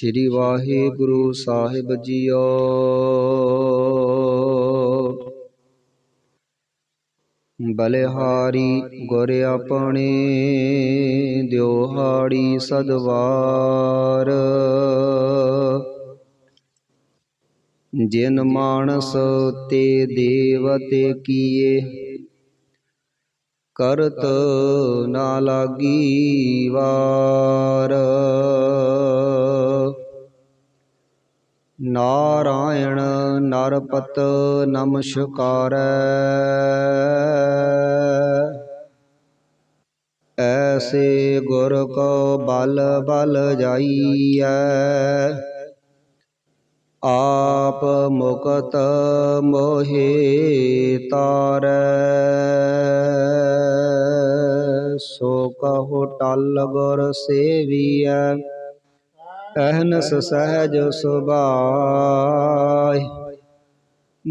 ਸ੍ਰੀ Waheguru Sahib JIO. ਬਲਿਹਾਰੀ ਗੁਰ ਆਪਣੇ ਦਿਓਹਾੜੀ ਸਦਵਾਰ। ਜਿਨ ਮਾਨਸ ਤੇ ਦੇਵਤੇ ਕੀਏ, ਕਰਤ ਨਾ ਲਾਗੀ ਵਾਰ। ਨਾਰਾਇਣ ਨਰਪਤ ਨਮਸਕਾਰੈ। ਐਸੇ ਗੁਰ ਕੋ ਬਲ ਬਲ ਜਾਈਐ। ਆਪ ਮੁਕਤ ਮੋਹਿ ਤਾਰੈ। ਸੋ ਕਹੋ ਟਲ ਗੁਰ ਸੇਵੀਐ। ਅਹਨਸ ਸਹਿਜ ਸੁਭਾਇ,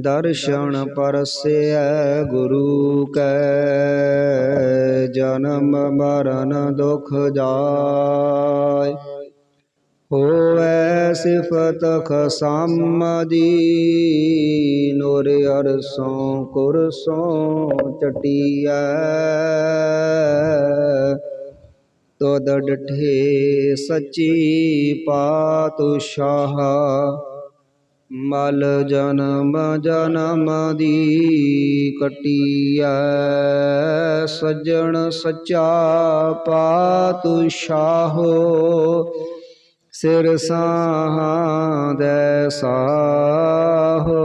ਦਰਸ਼ਨ ਪਰਸੈ ਗੁਰੂ ਕੈ, ਜਨਮ ਮਰਨ ਦੁਖ ਜਾਇ। ਹੋਵੈ ਸਿਫਤ ਖਸਮਦੀ, ਨੂਰ ਅਰਸੋਂ ਕੁਰਸੋਂ ਚਟਿਆ ਤੋਦ ਡਠੇ ਸੱਚੀ ਪਾਤਸ਼ਾਹ। ਮਲ ਜਨਮ ਜਨਮ ਦੀ ਕਟੀਐ, ਸੱਜਣ ਸੱਚਾ ਪਾਤਸ਼ਾਹੋ। ਸਿਰ ਸਾਹਾਂ ਸਾਹੋ।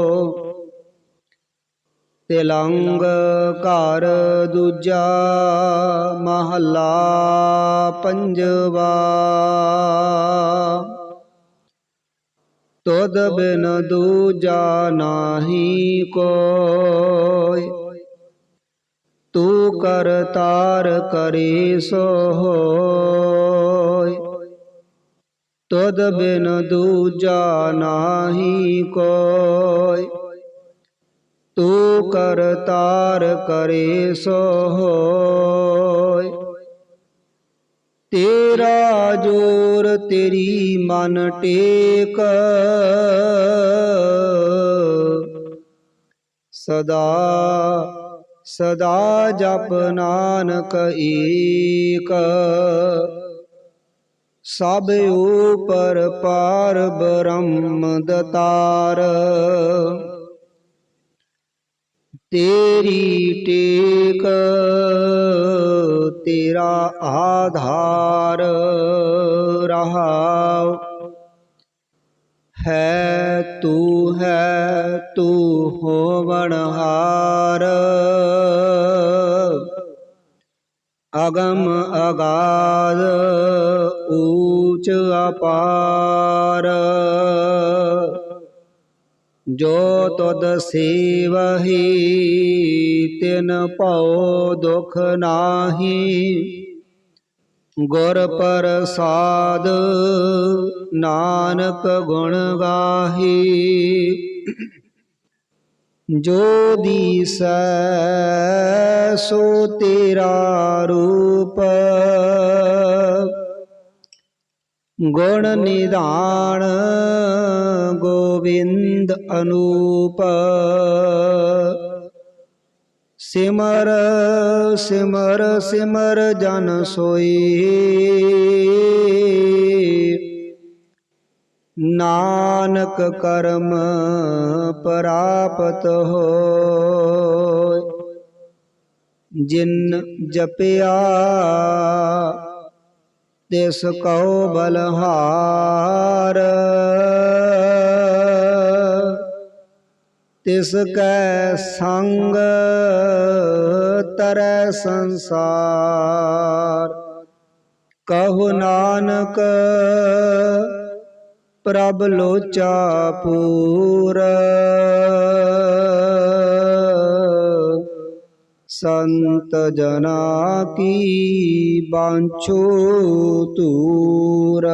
ਤਿਲੰਗ ਘਰ ਦੂਜਾ ਮਹੱਲਾ ਪੰਜਵਾ। ਤੁਧ ਬਿਨ ਦੂਜਾ ਨਾਹੀ ਕੋਈ। ਤੂੰ ਕਰ ਤਾਰ ਕਰੇ ਸੋ ਹੋਇ ਤੁਧ ਬਿਨ ਦੂਜਾ ਨਾਹੀ ਕੋਈ। ਤੂੰ ਕਰ ਤਾਰ ਕਰੇ ਸੋ ਤੇਰਾ ਜੋਰ ਤੇਰੀ ਮਨ ਟੇਕ। ਸਦਾ ਸਦਾ ਜਪ ਨਾਨਕ ਏਕ। ਸਭ ਉਪਰ ਪਾਰ ਬ੍ਰਹਮ ਦਤਾਰ। ਤੇਰੀ ਟੇਕ ਤੇਰਾ ਆਧਾਰ ਰਹਾਉ। ਹੈ ਤੂੰ ਹੈ ਤੂੰ ਹੋਵਨਹਾਰ ਅਗਮ ਅਗਾਧ ਊਚ ਅਪਾਰ। ਜੋ ਤਦ ਸੇਵਹੀ, ਤਿਨ ਭਉ ਦੁਖ ਨਾਹੀ। ਗੁਰ ਪ੍ਰਸਾਦ ਨਾਨਕ ਗੁਣ ਗਾਹੀ। ਜੋ ਦੀਸੈ, ਸੋ ਤੇਰਾ ਰੂਪ। ਗੁਣ ਨਿਦਾਨ ਗੋਵਿੰਦ ਅਨੂਪ। ਸਿਮਰ ਸਿਮਰ ਸਿਮਰ ਜਨ ਸੋਈ। ਨਾਨਕ ਕਰਮ ਪ੍ਰਾਪਤ ਹੋਇ, ਜਿਨ ਜਪਿਆ ਤਿਸ ਕਉ ਬਲਹਾਰ। ਤਿਸ ਕੈ ਸੰਗ ਤਰੈ ਸੰਸਾਰ। ਕਹੋ ਨਾਨਕ, ਪ੍ਰਭ ਲੋਚਾ ਪੂਰ। ਸੰਤ ਜਨਾ ਕੀ ਬਾਂਛੋ ਤੂਰ।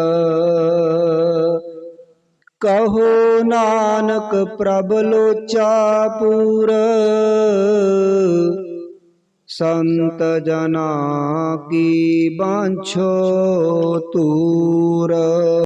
ਕਹੋ ਨਾਨਕ ਪ੍ਰਭ ਲੋਚਾ ਪੂਰ। ਸੰਤ ਜਨਾ ਕੀ ਬਾਂਛੋ ਤੂਰ।